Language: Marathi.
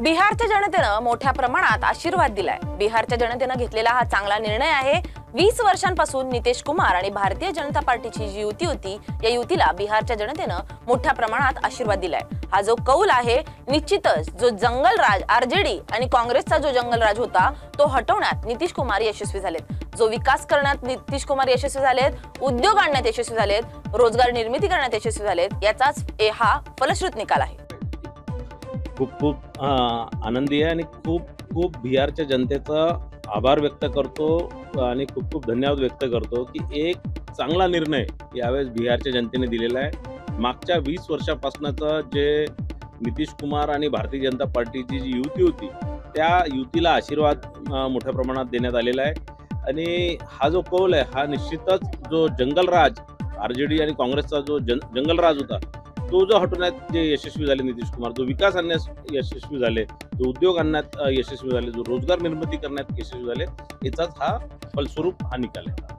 बिहारच्या जनतेनं मोठ्या प्रमाणात आशीर्वाद दिलाय. बिहारच्या जनतेनं घेतलेला हा चांगला निर्णय आहे. वीस वर्षांपासून नितेश कुमार आणि भारतीय जनता पार्टीची जी युती होती या युतीला बिहारच्या जनतेनं मोठ्या प्रमाणात आशीर्वाद दिलाय. हा जो कौल आहे निश्चितच जो जंगलराज आरजेडी आणि काँग्रेसचा जो जंगलराज होता तो हटवण्यात नितीश कुमार यशस्वी झालेत. जो विकास करण्यात नितीश कुमार यशस्वी झालेत उद्योग आणण्यात यशस्वी झालेत रोजगार निर्मिती करण्यात यशस्वी झालेत याचाच ए- हा फलश्रुत निकाल आहे. खूप खूप आनंदी आहे आणि खूप खूप बिहारच्या जनतेचा आभार व्यक्त करतो आणि खूप खूप धन्यवाद व्यक्त करतो की एक चांगला निर्णय यावेळेस बिहारच्या जनतेने दिलेला आहे. मागच्या वीस वर्षापासूनचं जे नितीश कुमार आणि भारतीय जनता पार्टीची जी युती होती त्या युतीला आशीर्वाद मोठ्या प्रमाणात देण्यात आलेला आहे. आणि हा जो कौल आहे हा निश्चितच जो जंगलराज आर जे डी आणि काँग्रेसचा जो जन जंगलराज होता तो जो हटवण्यात जे यशस्वी झाले नितीश कुमार जो विकास आणण्यास यशस्वी झाले जो उद्योग आणण्यात यशस्वी झाले जो रोजगार निर्मिती करण्यात यशस्वी झाले याचाच हा फलस्वरूप हा निकाल आहे.